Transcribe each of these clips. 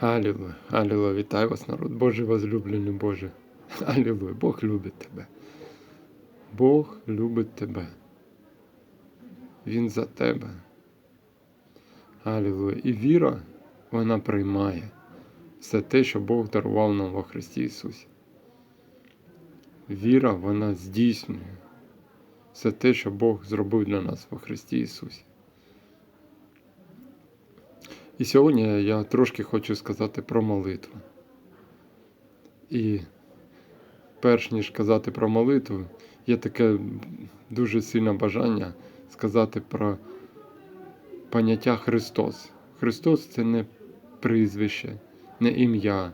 Алілуя, алілуя, вітаю вас, народ. Боже возлюблений Боже. Алілуя, Бог любить тебе. Бог любить тебе. Він за тебе. Алілуя. І віра, вона приймає все те, що Бог дарував нам во Христі Ісусі. Віра, вона здійснює все те, що Бог зробив для нас во Христі Ісусі. І сьогодні я трошки хочу сказати про молитву. І перш ніж казати про молитву, є таке дуже сильне бажання сказати про поняття Христос. Христос це не прізвище, не ім'я.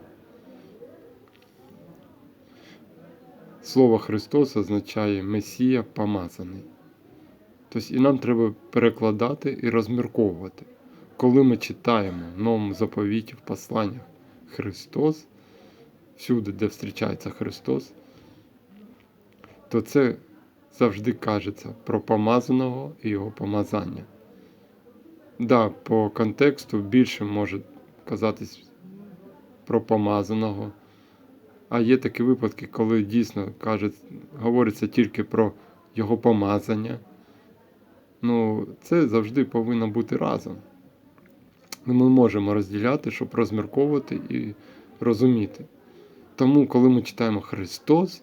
Слово Христос означає Месія помазаний. Тобто і нам треба перекладати і розмірковувати. Коли ми читаємо в новому заповіті в посланнях Христос, всюди, де зустрічається Христос, то це завжди кажеться про помазаного і його помазання. Да, по контексту більше може казатись про помазаного, а є такі випадки, коли дійсно каже, говориться тільки про його помазання. Ну, це завжди повинно бути разом. Ми можемо розділяти, щоб розмірковувати і розуміти. Тому, коли ми читаємо Христос,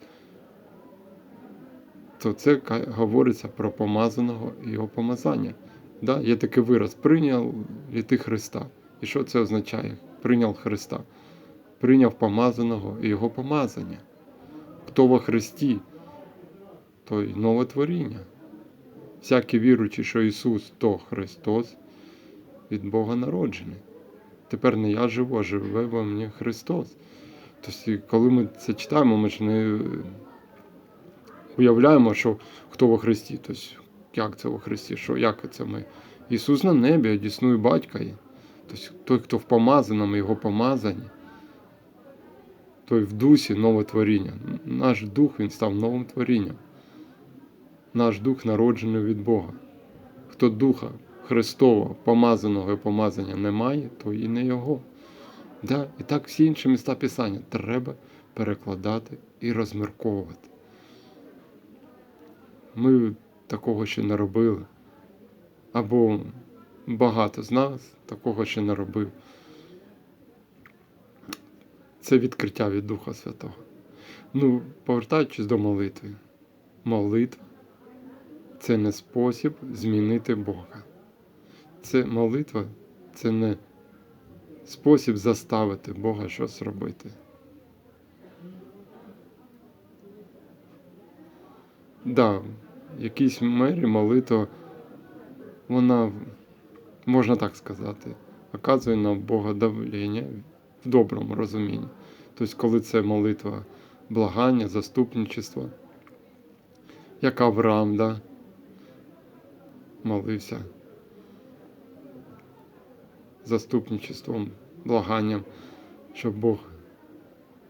то це говориться про помазаного і його помазання. Да? Є такий вираз прийняв ли ти Христа. І що це означає? Прийняв Христа. Прийняв помазаного і його помазання. Хто во Христі, той нове творіння. Всякий віруючий, що Ісус то Христос від Бога народжений. Тепер не я живу, а живе во мені Христос. Тобто, коли ми це читаємо, ми ж не уявляємо, що хто во Христі. Тобто, як це во Христі? Що, як це ми? Ісус на небі, одіснує батька. Тобто, той, хто в помазаному, його помазані, той в дусі нове творіння. Наш дух він став новим творінням. Наш дух народжений від Бога. Хто духа Христового помазаного і помазання немає, то і не Його. Да? І так всі інші міста Писання треба перекладати і розмірковувати. Ми такого ще не робили. Або багато з нас такого ще не робив. Це відкриття від Духа Святого. Ну, повертаючись до молитви. Молитва це не спосіб змінити Бога. Це молитва, це не спосіб заставити Бога щось робити. Да, в якійсь мері молитва, вона, можна так сказати, оказує на Бога давлення в доброму розумінні. Тобто, коли це молитва благання, заступничества, як Авраам, да, молився заступничеством, благанням, щоб Бог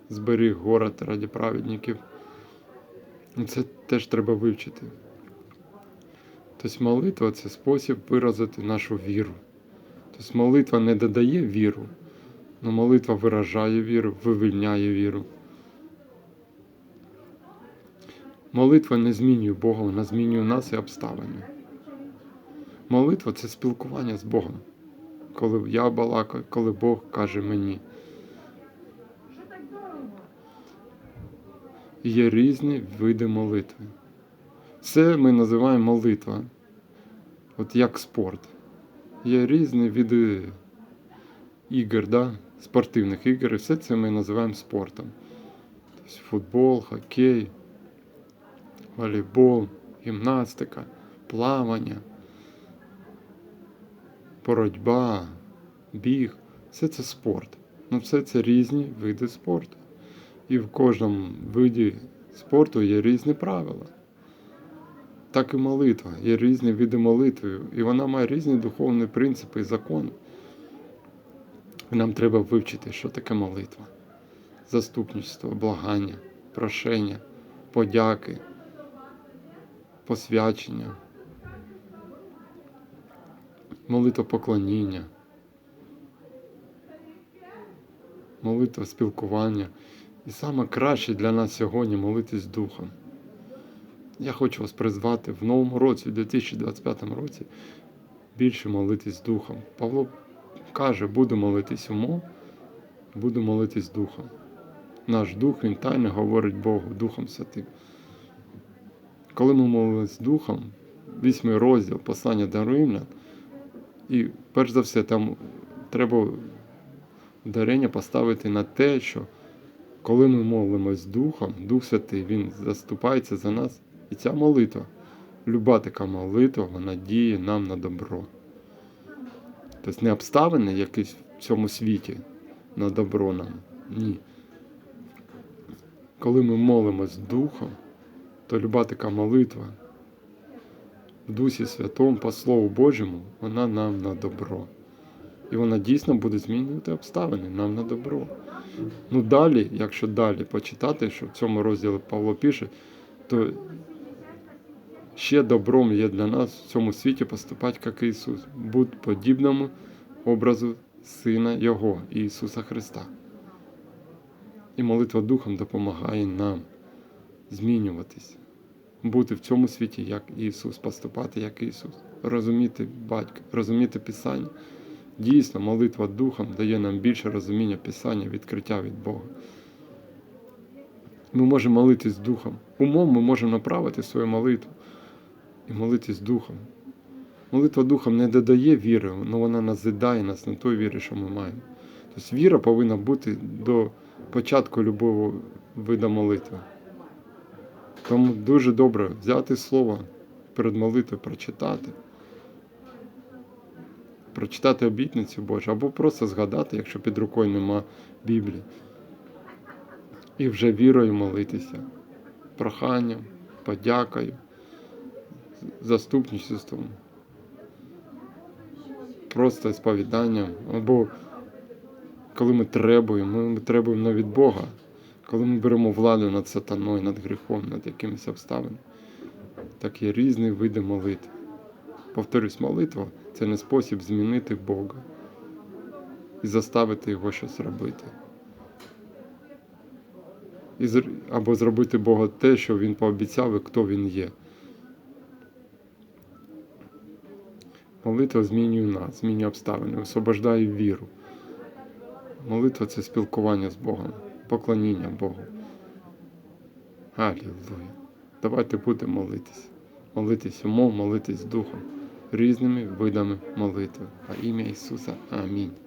зберіг город раді праведників. І це теж треба вивчити. Тобто молитва це спосіб виразити нашу віру. Тобто молитва не додає віру, але молитва виражає віру, вивільняє віру. Молитва не змінює Бога, вона змінює нас і обставини. Молитва це спілкування з Богом коли я балакаю, коли Бог каже мені. Є різні види молитви. Це ми називаємо молитва, от як спорт. Є різні види ігор, да? спортивних ігор, і все це ми називаємо спортом. Тобто Футбол, хокей, волейбол, гімнастика, плавання боротьба, біг все це спорт. Ну, все це різні види спорту. І в кожному виді спорту є різні правила. Так і молитва, є різні види молитви, і вона має різні духовні принципи і закони. Нам треба вивчити, що таке молитва, заступництво, благання, прошення, подяки, посвячення молитва поклоніння. молитва спілкування. І саме краще для нас сьогодні молитись Духом. Я хочу вас призвати в новому році, в 2025 році, більше молитись Духом. Павло каже, буду молитись умом, буду молитись Духом. Наш Дух, він тайно говорить Богу, Духом Святим. Коли ми молились Духом, вісьмий розділ послання до Римлян, і перш за все, там треба ударення поставити на те, що коли ми молимось Духом, Дух Святий, Він заступається за нас. І ця молитва, люба така молитва, вона діє нам на добро. Тобто не обставини якісь в цьому світі на добро нам. Ні. Коли ми молимось Духом, то люба така молитва в Дусі Святому, по Слову Божому, вона нам на добро. І вона дійсно буде змінювати обставини нам на добро. Ну далі, якщо далі почитати, що в цьому розділі Павло пише, то ще добром є для нас в цьому світі поступати, як Ісус, будь подібному образу Сина Його, Ісуса Христа. І молитва Духом допомагає нам змінюватись, бути в цьому світі, як Ісус, поступати як Ісус, розуміти батька, розуміти Писання. Дійсно, молитва Духом дає нам більше розуміння Писання, відкриття від Бога. Ми можемо молитись Духом. Умом ми можемо направити свою молитву і молитись Духом. Молитва Духом не додає віри, але вона назидає нас на той вірі, що ми маємо. Тобто віра повинна бути до початку любого вида молитви. Тому дуже добре взяти слово перед молитвою, прочитати. Прочитати обітницю Божу, або просто згадати, якщо під рукою нема Біблії. І вже вірою молитися, проханням, подякою, заступництвом, просто сповіданням, або коли ми требуємо, ми требуємо не від Бога, коли ми беремо владу над сатаною, над гріхом, над якимись обставинами. Так є різні види молитв. Повторюсь, молитва це не спосіб змінити Бога і заставити його щось робити. І, або зробити Бога те, що Він пообіцяв і хто Він є. Молитва змінює нас, змінює обставини, освобождає віру. Молитва це спілкування з Богом, поклоніння Богу. Алілуя. Давайте будемо молитись. Молитись умом, молитись духом, різними видами молитви. А ім'я Ісуса. Амінь.